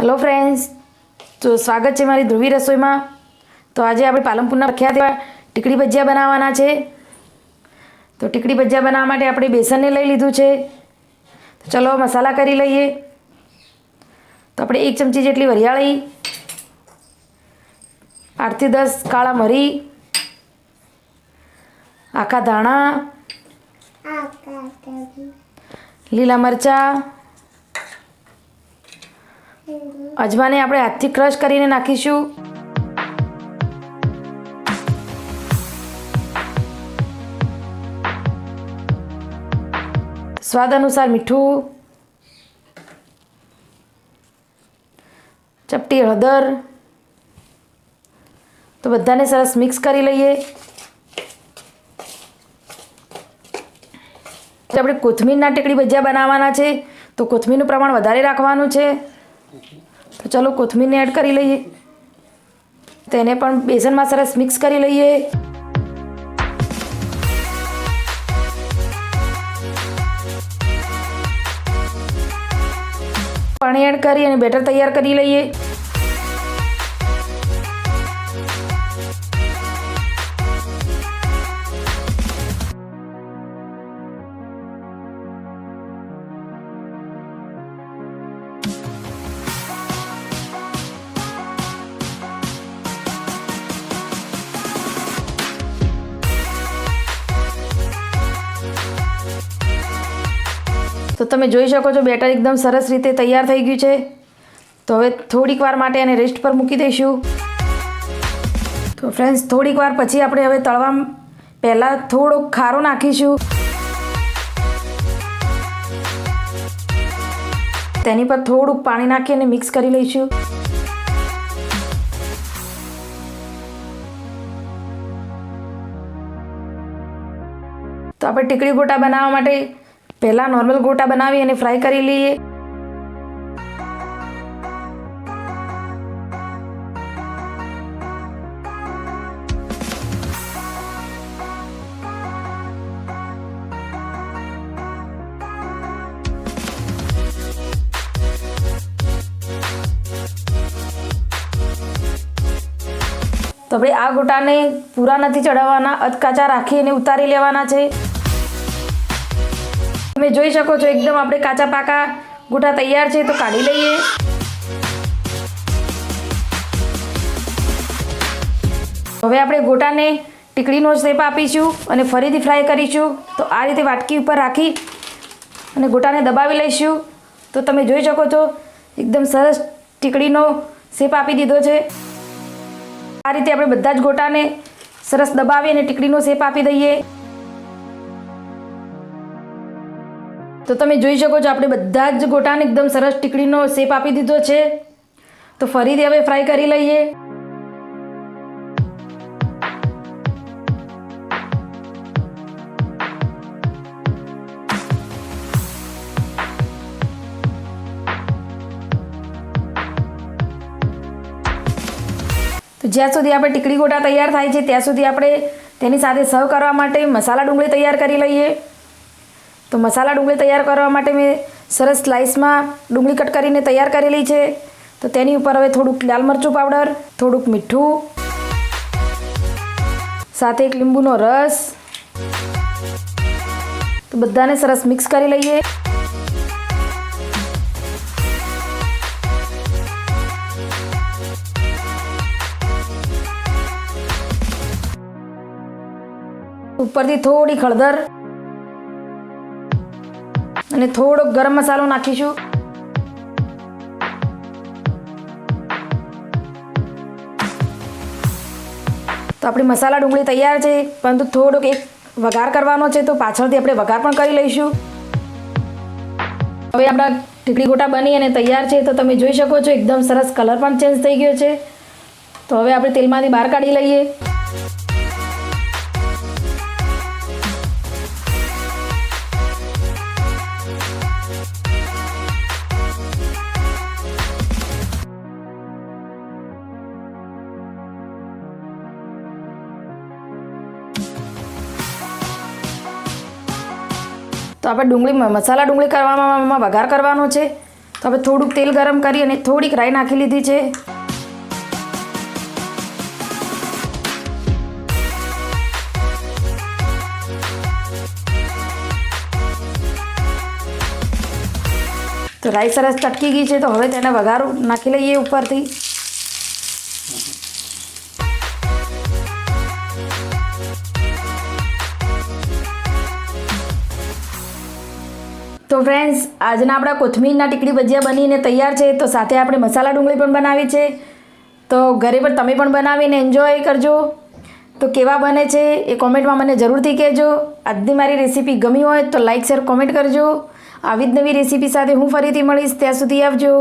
Hello friends તો સ્વાગત છે મારી ધ્રુવી રસોઈમાં. તો આજે આપણે પાલનપુરના પ્રખ્યાત એવા ટીકડી ભજીયા બનાવવાના છે. તો ટીકડી ભજીયા બનાવવા માટે આપણે બેસનને લઈ લીધું છે. તો ચલો મસાલા કરી લઈએ. તો આપણે એક ચમચી જેટલી વરિયાળી આઠથી દસ કાળા મરી આખા ધાણા લીલા મરચાં અજમાને આપણે હાથથી ક્રશ કરીને નાખીશું. સ્વાદ અનુસાર મીઠું, ચપટી હળદર. તો બધાને સરસ મિક્સ કરી લઈએ. આપણે કોથમીરના ટેકડી ભજીયા બનાવવાના છે, તો કોથમીરનું પ્રમાણ વધારે રાખવાનું છે. તો ચલો કોથમીરને એડ કરી લઈએ. તેને પણ બેસનમાં સરસ મિક્સ કરી લઈએ. પાણી એડ કરી અને બેટર તૈયાર કરી લઈએ. તો તમે જોઈ શકો છો બેટર એકદમ સરસ રીતે તૈયાર થઈ ગયું છે. તો હવે થોડીક વાર માટે એને રેસ્ટ પર મૂકી દઈશું. તો ફ્રેન્ડ્સ થોડીક વાર પછી આપણે હવે તળવા પહેલાં થોડોક ખારો નાખીશું. તેની પર થોડુંક પાણી નાખી અને મિક્સ કરી લઈશું. તો આપણે ટીકડી ગોટા બનાવવા માટે પહેલાં નોર્મલ ગોટા બનાવી અને ફ્રાય કરી લઈએ. તો આપણે આ ગોટાને પૂરા નથી ચડાવવાના અધકાચા રાખી અને ઉતારી લેવાના છે. તમે જોઈ શકો છો એકદમ આપણે કાચા પાકા ગોટા તૈયાર છે, તો કાઢી લઈએ. હવે આપણે ગોટાને ટીકડીનો શેપ આપીશું અને ફરીથી ફ્રાય કરીશું. તો આ રીતે વાટકી ઉપર રાખી અને ગોટાને દબાવી લઈશું. તો તમે જોઈ શકો છો, એકદમ સરસ ટીકડીનો શેપ આપી દીધો છે. આ રીતે આપણે બધા જ ગોટાને સરસ દબાવી અને ટીકડીનો શેપ આપી દઈએ. તો તમે જોઈ શકો છો, આપણે બધા જ ગોટાને એકદમ સરસ ટીકડીનો શેપ આપી દીધો છે. તો ફરીથી હવે ફ્રાય કરી લઈએ. તો જ્યાં સુધી આપણે ટીકડી ગોટા તૈયાર થાય છે, ત્યાં સુધી આપણે તેની સાથે સર્વ કરવા માટે મસાલા ડુંગળી તૈયાર કરી લઈએ. તો મસાલા ડુંગળી તૈયાર કરવા માટે મેં સરસ સ્લાઇસમાં ડુંગળી કટ કરીને તૈયાર કરેલી છે. તો તેની ઉપર હવે થોડુંક લાલ મરચું પાવડર, થોડુંક મીઠું, સાથે એક લીંબુનો રસ. તો બધાને સરસ મિક્સ કરી લઈએ. ઉપરથી થોડી હળદર અને થોડોક ગરમ મસાલો નાખીશું. તો આપણી મસાલા ડુંગળી તૈયાર છે, પરંતુ થોડોક એક વઘાર કરવાનો છે, તો પાછળથી આપણે વઘાર પણ કરી લઈશું. હવે આપણા ટીકડી ગોટા બની અને તૈયાર છે, તો તમે જોઈ શકો છો, એકદમ સરસ કલર પણ ચેન્જ થઈ ગયો છે. તો હવે આપણે તેલમાંથી બહાર કાઢી લઈએ. તો આપણે ડુંગળી મસાલા ડુંગળી કરવામાં વઘાર કરવાનો છે. તો હવે થોડુંક તેલ ગરમ કરી અને થોડીક રાઈ નાખી લીધી છે. તો રાઈ સરસ ચટકી ગઈ છે, તો હવે તેને વઘાર નાખી લઈએ ઉપરથી. તો ફ્રેન્ડ્સ આજના આપણા કોથમીરના ટીકડી ભજીયા બનીને તૈયાર છે, તો સાથે આપણે મસાલા ડુંગળી પણ બનાવી છે. તો ઘરે પણ તમે પણ બનાવીને એન્જોય કરજો. તો કેવા બને છે એ કોમેન્ટમાં મને જરૂરથી કહેજો. આજની મારી રેસીપી ગમી હોય તો લાઇક શેર કોમેન્ટ કરજો. આવી જ નવી રેસીપી સાથે હું ફરીથી મળીશ, ત્યાં સુધી આવજો.